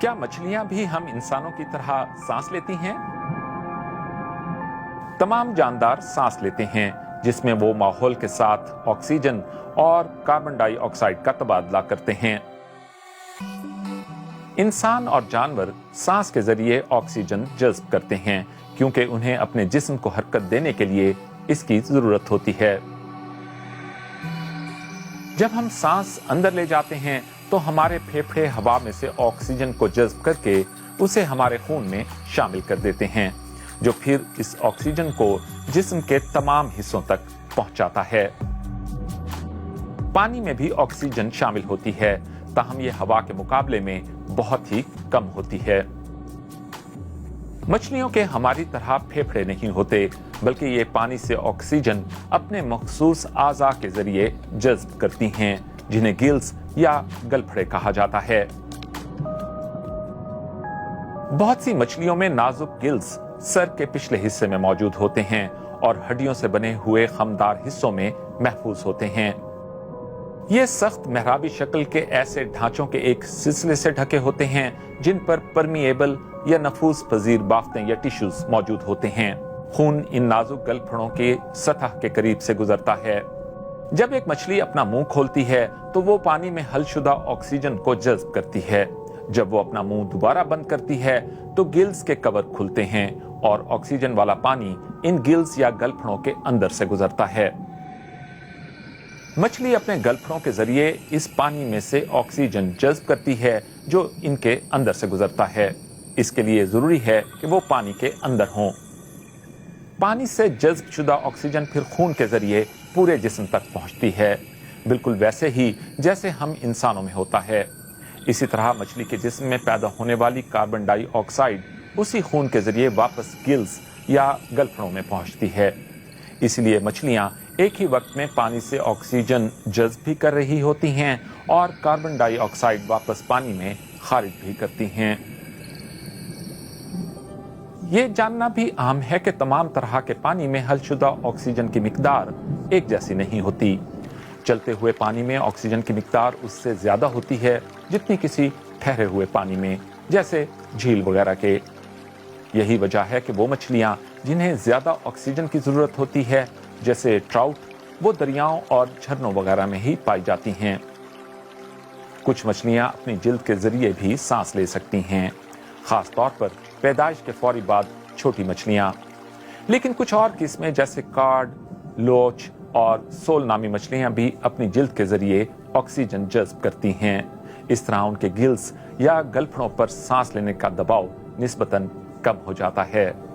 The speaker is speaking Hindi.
क्या मछलियाँ भी हम इंसानों की तरह सांस लेती हैं? तमाम जानदार सांस लेते हैं, जिसमें वो माहौल के साथ ऑक्सीजन और कार्बन डाइऑक्साइड का तबादला करते हैं। इंसान और जानवर सांस के ज़रिए ऑक्सीजन जज्ब करते हैं, क्योंकि उन्हें अपने जिस्म को हरकत देने के लिए इसकी ज़रूरत होती है। जब हम सांस अंदर ले जाते हैं तो हमारे फेफड़े हवा में से ऑक्सीजन को जज्ब करके उसे हमारे खून में शामिल कर देते हैं, जो फिर इस ऑक्सीजन को जिस्म के तमाम हिस्सों तक पहुंचाता है। पानी में भी ऑक्सीजन शामिल होती है, ताहम यह हवा के मुकाबले में बहुत ही कम होती है। मछलियों के हमारी तरह फेफड़े नहीं होते बल्कि ये पानी से ऑक्सीजन अपने मखसूस आजा के ज़रिए जज्ब करती हैं, जिन्हें गिल्स या गलफड़े कहा जाता है। बहुत सी मछलियों में नाजुक गिल्स सर के पिछले हिस्से में मौजूद होते हैं और हड्डियों से बने हुए खमदार हिस्सों में महफूज होते हैं। ये सख्त मेहराबी शक्ल के ऐसे ढांचों के एक सिलसिले से ढके होते हैं, जिन पर परमिएबल या नफूस पजीर बाफ्तें या टिश्यूज मौजूद होते हैं। खून इन नाजुक गलफड़ों के सतह के करीब से गुजरता है। जब एक मछली अपना मुँह खोलती है तो वो पानी में हलशुदा ऑक्सीजन को जज्ब करती है। जब वो अपना मुँह दोबारा बंद करती है तो गिल्स के कवर खुलते हैं और ऑक्सीजन वाला पानी इन गिल्स या गलफड़ों के अंदर से गुजरता है। मछली अपने गलफड़ों के ज़रिए इस पानी में से ऑक्सीजन जज्ब करती है, जो इनके अंदर से गुजरता है। इसके लिए ज़रूरी है कि वो पानी के अंदर हों। पानी से जज्ब शुदा ऑक्सीजन फिर खून के ज़रिए पूरे जिस्म तक पहुँचती है। बिल्कुल वैसे ही जैसे हम इंसानों में होता है। इसी तरह मछली के जिस्म में पैदा होने वाली कार्बन डाइऑक्साइड उसी खून के ज़रिए वापस गिल्स या गलफड़ों में पहुँचती है। इसलिए मछलियाँ एक ही वक्त में पानी से ऑक्सीजन जज्ब भी कर रही होती हैं और कार्बन डाइऑक्साइड वापस पानी में खारिज भी करती हैं। ये जानना भी आम है कि तमाम तरह के पानी में हलशुदा ऑक्सीजन की मकदार एक जैसी नहीं होती। चलते हुए पानी में ऑक्सीजन की मिकदार उससे ज़्यादा होती है जितनी किसी ठहरे हुए पानी में, जैसे झील वगैरह के। यही वजह है कि वो मछलियाँ जिन्हें ज़्यादा ऑक्सीजन की ज़रूरत होती है, जैसे ट्राउट, वो दरियाओं और झरनों वगैरह में ही पाई जाती हैं। कुछ मछलियाँ अपनी जिल्द के ज़रिए भी सांस ले सकती हैं। खास तौर पर पैदाइश के फौरी बाद छोटी मछलियाँ। लेकिन कुछ और किस्में, जैसे कार्ड, लोच और सोल नामी मछलियाँ भी अपनी जिल्द के ज़रिए ऑक्सीजन जज्ब करती हैं। इस तरह उनके गिल्स या गलफड़ों पर सांस लेने का दबाव निस्बतन कम हो जाता है।